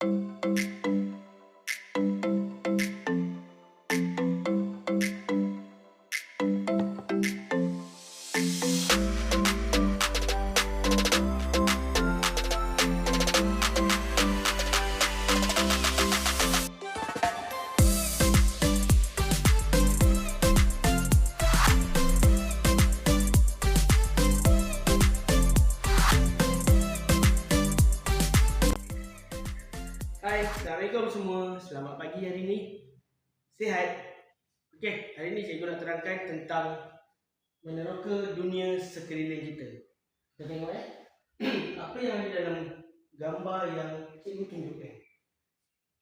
Música Selamat pagi hari ni. Sihat? Okey, hari ni cikgu nak terangkan tentang meneroka dunia sekeliling kita. Kita tengok eh. Apa yang ada dalam gambar yang cikgu tunjukkan.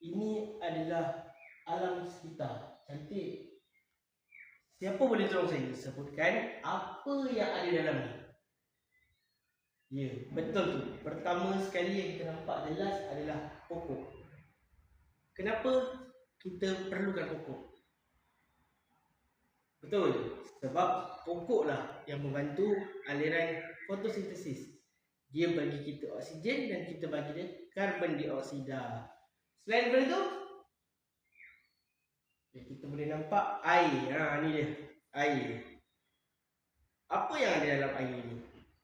Ini adalah alam sekitar. Cantik. Siapa boleh tolong saya sebutkan apa yang ada dalam ni? Ya, betul tu. Pertama sekali yang kita nampak jelas adalah pokok. Kenapa kita perlukan pokok? Betul. Sebab pokoklah yang membantu aliran fotosintesis. Dia bagi kita oksigen dan kita bagi dia karbon dioksida. Selain daripada itu, ya, kita boleh nampak air. Ha, ni dia. Air. Apa yang ada dalam air ni?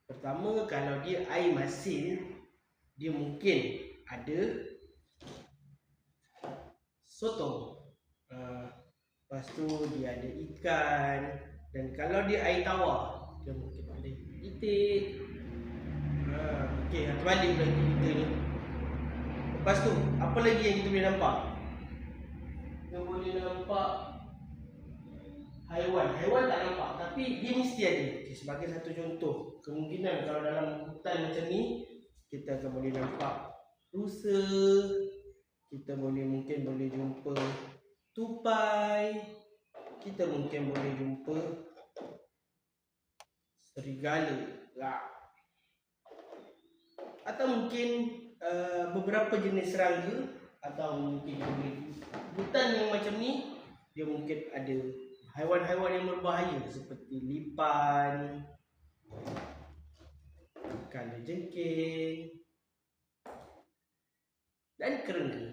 Pertama, kalau dia air masin, dia mungkin ada sotong. Uh, lepas tu dia ada ikan dan kalau dia air tawar, dia mungkin ada itik. Uh, Okey, terbalik pula kita ni. Lepas tu, apa lagi yang kita boleh nampak? Kita boleh nampak haiwan. Haiwan tak nampak tapi dia mesti ada. Okay, sebagai satu contoh, kemungkinan kalau dalam hutan macam ni kita akan boleh nampak rusa, kita boleh mungkin boleh jumpa tupai, kita mungkin boleh jumpa serigala. Lah. Atau mungkin uh, beberapa jenis serangga atau mungkin boleh hutan yang macam ni dia mungkin ada haiwan-haiwan yang berbahaya seperti lipan, kala jengking dan kerengga.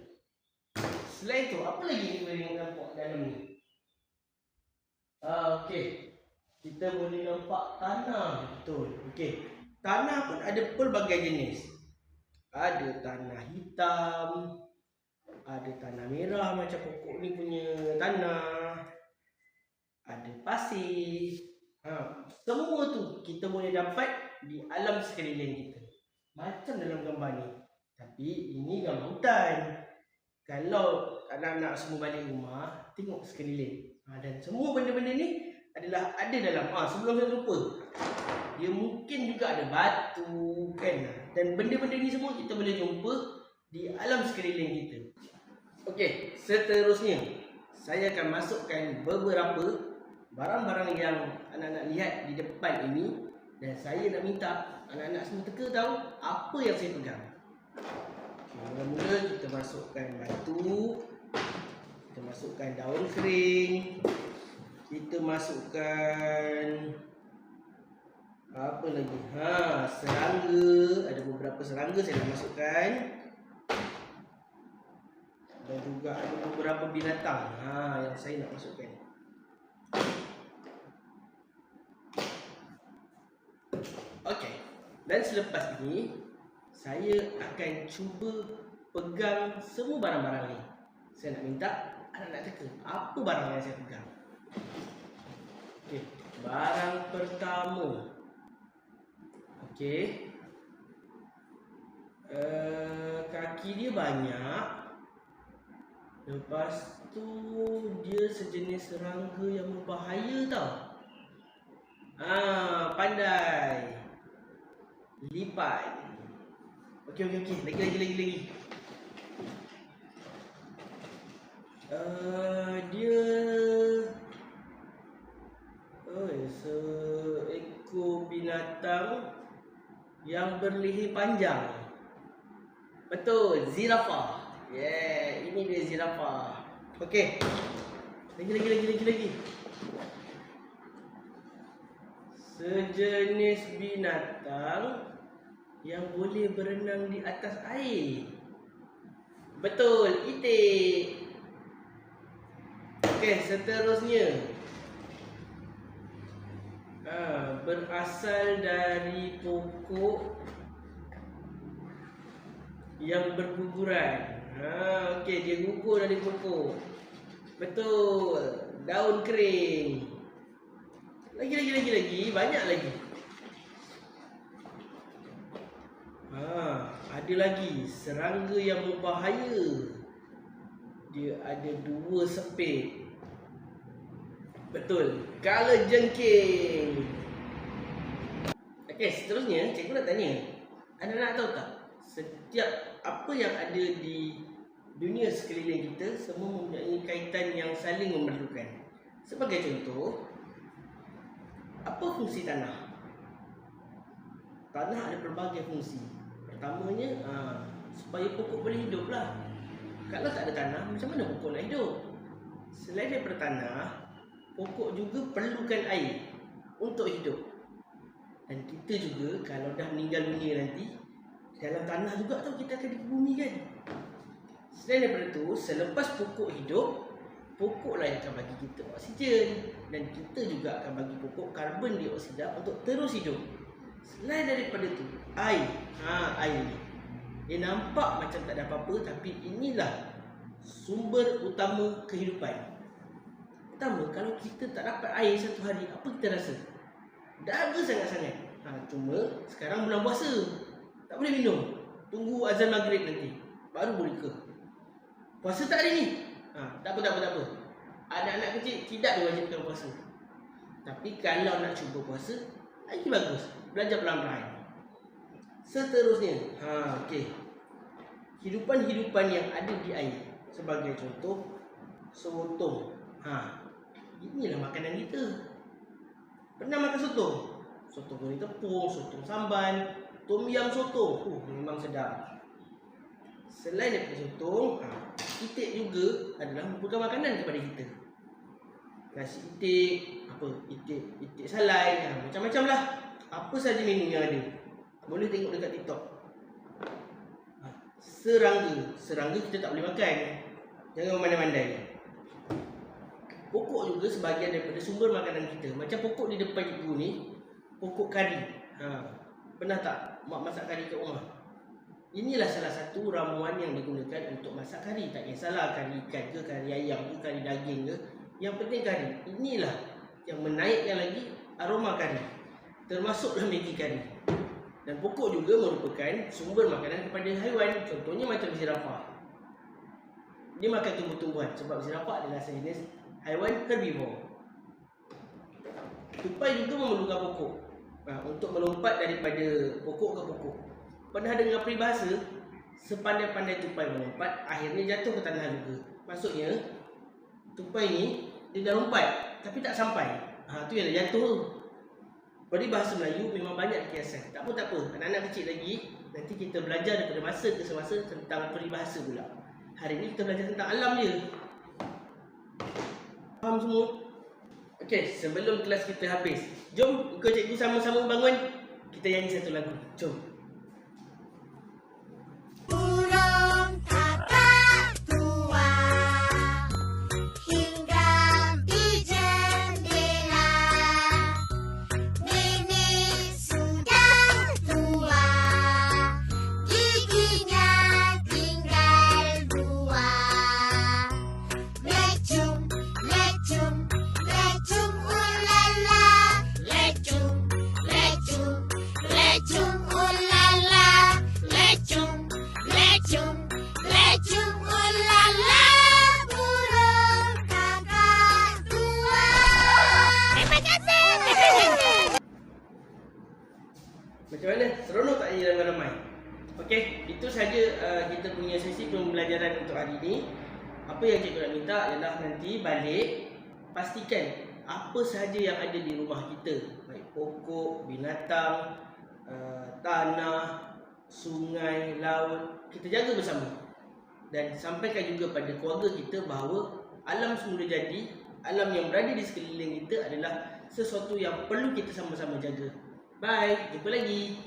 Selain itu, apa lagi kita boleh nampak dalam ni? Ah, okey. Kita boleh nampak tanah. Betul. Okey. Tanah pun ada pelbagai jenis. Ada tanah hitam, ada tanah merah macam pokok ni punya tanah, ada pasir. Ha, semua tu kita boleh dapat di alam sekeliling kita. Macam dalam gambar ni. Tapi ini gambar hutan. Kalau anak-anak semua balik rumah, tengok sekeliling. Ha, dan semua benda-benda ni adalah ada dalam. Ha, sebelum saya lupa. Dia mungkin juga ada batu kan. Dan benda-benda ni semua kita boleh jumpa di alam sekeliling kita. Okey, seterusnya saya akan masukkan beberapa barang-barang yang anak-anak lihat di depan ini dan saya nak minta anak-anak semua teka tahu apa yang saya pegang. Mula-mula kita masukkan batu, kita masukkan daun kering, kita masukkan apa lagi? Ha, serangga, ada beberapa serangga saya nak masukkan. Dan juga ada beberapa binatang ha, yang saya nak masukkan. Okey. Dan selepas ini saya akan cuba pegang semua barang-barang ni. Saya nak minta anak-anak teka apa barang yang saya pegang. Okey, barang pertama. Okey. Uh, kaki dia banyak. Lepas tu dia sejenis serangga yang berbahaya tau. Ah, pandai. Lipat. Okey okey okey, lagi lagi lagi lagi. Uh, dia Oh, seekor binatang yang berleher panjang. Betul, zirafah. Yeah, ini dia zirafah. Okey. Lagi lagi lagi lagi lagi. Sejenis binatang yang boleh berenang di atas air. Betul, itik. Okey, seterusnya. Ha, berasal dari pokok yang berguguran. Ha, okey, dia gugur dari pokok. Betul. Daun kering. Lagi lagi lagi lagi, banyak lagi. Ha, ada lagi serangga yang berbahaya. Dia ada dua sepit. Betul. Kala jengking. Okey, seterusnya cikgu nak tanya. Anda nak tahu tak? Setiap apa yang ada di dunia sekeliling kita semua mempunyai kaitan yang saling memerlukan. Sebagai contoh, apa fungsi tanah? Tanah ada pelbagai fungsi. Pertamanya, ha, supaya pokok boleh hidup lah. Kalau tak ada tanah, macam mana pokok nak hidup? Selain daripada tanah, pokok juga perlukan air untuk hidup. Dan kita juga kalau dah meninggal dunia nanti, dalam tanah juga tahu kita akan kan. Selain daripada itu, selepas pokok hidup, pokoklah yang akan bagi kita oksigen dan kita juga akan bagi pokok karbon dioksida untuk terus hidup. Selain daripada itu, air. Ha, air ni. Dia nampak macam tak ada apa-apa tapi inilah sumber utama kehidupan. Pertama, kalau kita tak dapat air satu hari, apa kita rasa? Dahaga sangat-sangat. Ha, cuma sekarang bulan puasa. Tak boleh minum. Tunggu azan maghrib nanti. Baru boleh ke. Puasa tak hari ni? Ha, tak apa, tak apa, tak apa. Ada anak kecil tidak diwajibkan puasa. Tapi kalau nak cuba puasa, lagi bagus. Belajar pelan-pelan. Seterusnya, ha, okey. Hidupan-hidupan yang ada di air. Sebagai contoh, sotong. Ha, inilah makanan kita. Pernah makan sotong? Sotong goreng tepung, sotong sambal, Tom yam soto. Oh, memang sedap. Selain daripada sotong, ha, itik juga adalah merupakan makanan kepada kita. Nasi itik, apa? Itik, itik salai, ha, macam-macam lah. Apa saja menu yang ada. Boleh tengok dekat TikTok. Serangga. Serangga kita tak boleh makan. Jangan memandai-mandai. Pokok juga sebahagian daripada sumber makanan kita. Macam pokok di depan ibu ni, pokok kari. Ha, pernah tak mak masak kari kat rumah. Inilah salah satu ramuan yang digunakan untuk masak kari. Tak kisahlah kari ikan ke, kari ayam ke, kari daging ke. Yang penting kari. Inilah yang menaikkan lagi aroma kari. Termasuklah Maggi kari. Dan pokok juga merupakan sumber makanan kepada haiwan. Contohnya macam zirafah. Dia makan tumbuh-tumbuhan sebab zirafah adalah sejenis haiwan herbivore. Tupai juga memerlukan pokok ha, untuk melompat daripada pokok ke pokok. Pernah dengar peribahasa sepandai-pandai tupai melompat akhirnya jatuh ke tanah juga. Maksudnya tupai ni dia dah lompat tapi tak sampai. Ha tu yang dah jatuh Pada bahasa Melayu memang banyak kiasan. Tak apa tak apa. Anak-anak kecil lagi nanti kita belajar daripada masa ke semasa tentang peribahasa pula. Hari ni kita belajar tentang alam je. Faham semua? Okey, sebelum kelas kita habis, Jom ikut cikgu sama-sama bangun Kita nyanyi satu lagu Jom Macam mana? Seronok tak nyanyi ramai-ramai? Okey, itu saja uh, kita punya sesi pembelajaran untuk hari ini. Apa yang cikgu nak minta ialah nanti balik pastikan apa sahaja yang ada di rumah kita. Baik pokok, binatang, uh, tanah, sungai, laut. Kita jaga bersama. Dan sampaikan juga pada keluarga kita bahawa alam semula jadi, alam yang berada di sekeliling kita adalah sesuatu yang perlu kita sama-sama jaga. Bye, jumpa lagi.